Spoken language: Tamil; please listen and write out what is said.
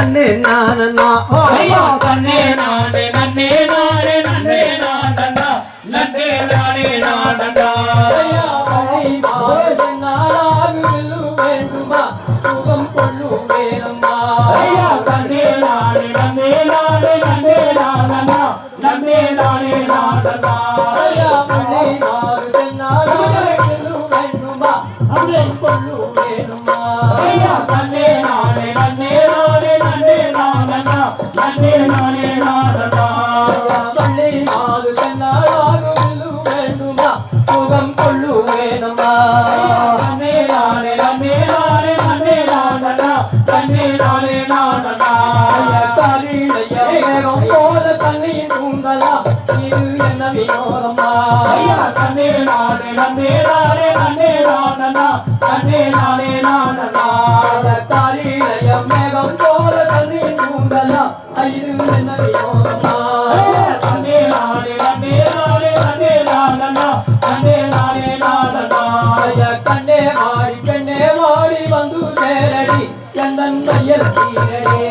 நானண்ணா ஐயா தன்னே நானே நன்னே நானே நன்னே நானடா. நன்னே நானே நானடா. ஐயா மழை மாறு நாளாக வேண்டுமா? சுகம் கொள்ளுவேனம்மா. ஐயா தன்னே நானே நன்னே நானே நன்னே நானடா. நன்னே நானே நானடா. ஐயா மழை மாறு நாளாக வேண்டுமா சுகம் கொள்ளுவேனம்மா ஐயா தன்னே நானே மேகம் போல தண்ணியின் தூங்கலாம் இது என்ன வினோதமா ஐயா தன்னே நானே நன்னே நானே நன்னே? நானடா நன்னே? நானே நானடா காரிழைய மேகம் போல தண்ணியின் தூங்கலாம் இது என்ன வினோதமா நன்னே நானே நன்னே நானே நன்னே? நானடா நன்னே? நானே நானடா கண்ணே மாடி பெண்ணே மாடி வந்து சேரடி. எந்தன் மையல் தீரடே